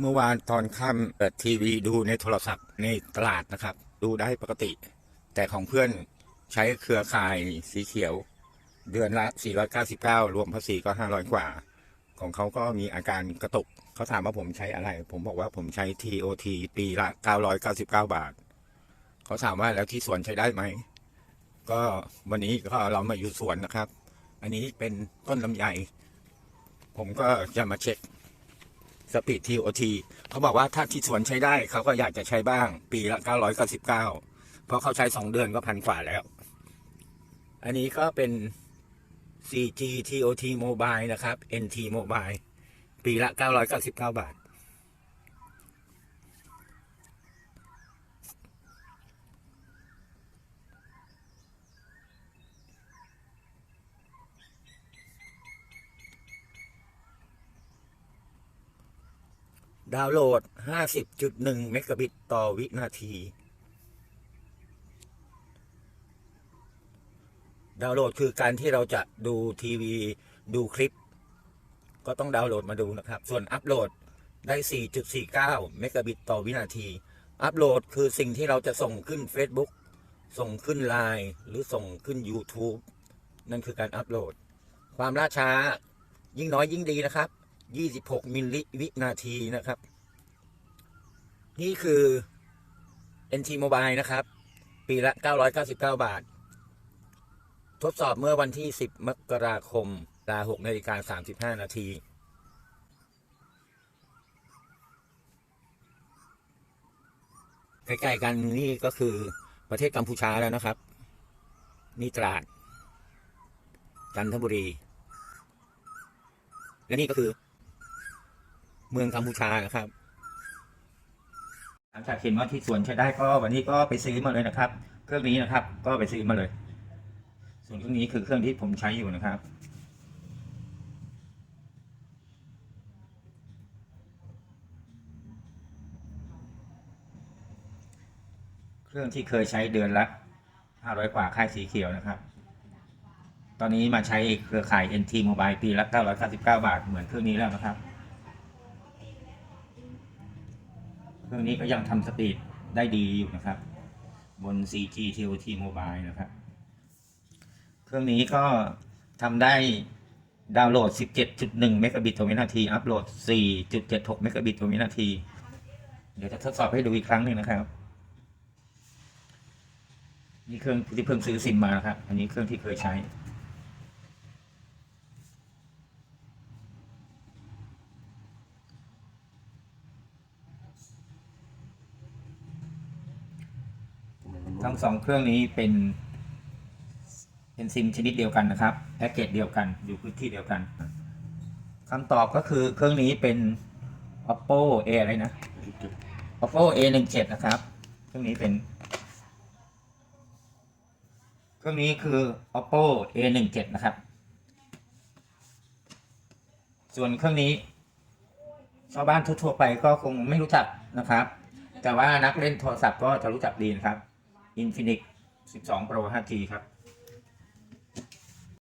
เมื่อวานตอนค่ำเปิดทีวีดูในโทรศัพท์ในตลาดนะครับ ดูได้ปกติ แต่ของเพื่อนใช้เครือข่ายสีเขียว เดือนละ 499 รวมภาษีก็ 500 กว่า ของเขาก็มีอาการกระตุก เขาถามว่าผมใช้อะไร ผมบอกว่าผมใช้ TOT ปีละ 999 บาท เขาถามว่าแล้วที่สวนใช้ได้ไหม ก็วันนี้ก็เรามาอยู่สวนนะครับ อันนี้เป็นต้นลำไย ผมก็จะมาเช็ค สปีดทีโอทีเขาบอกว่าถ้าที่สวนใช้ได้เขาก็อยากจะใช้บ้าง ปีละ 999 เพราะเขาใช้ 2 เดือนก็พันกว่าแล้ว อันนี้ก็เป็น 4G TOT Mobile นะครับ NT Mobile ปีละ 999 บาท ดาวน์โหลด 50.1 เมกะบิตต่อวินาที ดาวน์โหลดคือการที่เราจะดูทีวีดูคลิป ก็ต้องดาวน์โหลดมาดูนะครับ ส่วนอัปโหลดได้ 4.49 เมกะบิตต่อวินาที อัปโหลดคือสิ่งที่เราจะส่งขึ้น Facebook ส่งขึ้น Line หรือส่งขึ้น YouTube นั่นคือการอัปโหลด ความล่าช้ายิ่งน้อยยิ่งดีนะครับ 26 มิลลิวินาทีนะครับ นี่คือ NT Mobile นะครับ ปีละ 999 บาท ทดสอบเมื่อวันที่ 10 มกราคมเวลา6นาฬิกา35 นาทีใกล้ๆกันนี่ก็คือประเทศกัมพูชาแล้วนะครับ นี่ตราด จันทบุรี และนี่ก็คือ เมืองกัมพูชานะครับ หลังจากเห็นว่าที่สวนใช้ได้ก็วันนี้ก็ไปซื้อมาเลยนะครับ เครื่องนี้นะครับ ก็ไปซื้อมาเลย ส่วนเครื่องนี้คือเครื่องที่ผมใช้อยู่นะครับเครื่องที่เคยใช้เดือนละ500 กว่าค่ายสีเขียวนะครับ ตอนนี้มาใช้เครือข่าย NT Mobile ปีละ999 บาท เหมือนเครื่องนี้แล้วนะครับ รื่องนี้ก็ยังทำสปีดได้ดีอยู่นะครับ บน 4G TOT Mobile นะครับ เครื่องนี้ก็ทำได้ดาวน์โหลด 17.1 เมกะบิตต่อวินาที อัปโหลด 4.76 เมกะบิตต่อวินาที เดี๋ยวจะทดสอบให้ดูอีกครั้งหนึ่งนะครับ นี่เครื่องที่เพิ่งซื้อซิมมานะครับ อันนี้เครื่องที่เคยใช้ ทั้งสองเครื่องนี้เป็น เป็นซิมชนิดเดียวกันนะครับแพ็กเกจเดียวกันอยู่พื้นที่เดียวกันคำตอบก็คือเครื่องนี้เป็น oppo a อะไรนะ oppo a 1 7นะครับ เครื่องนี้เป็น เครื่องนี้คือ oppo a 1 7นะครับ ส่วนเครื่องนี้ ชาวบ้านทั่วๆไปก็คงไม่รู้จักนะครับ แต่ว่านักเล่นโทรศัพท์ก็จะรู้จักดีนะครับ Infinix 12 Pro 5G ครับ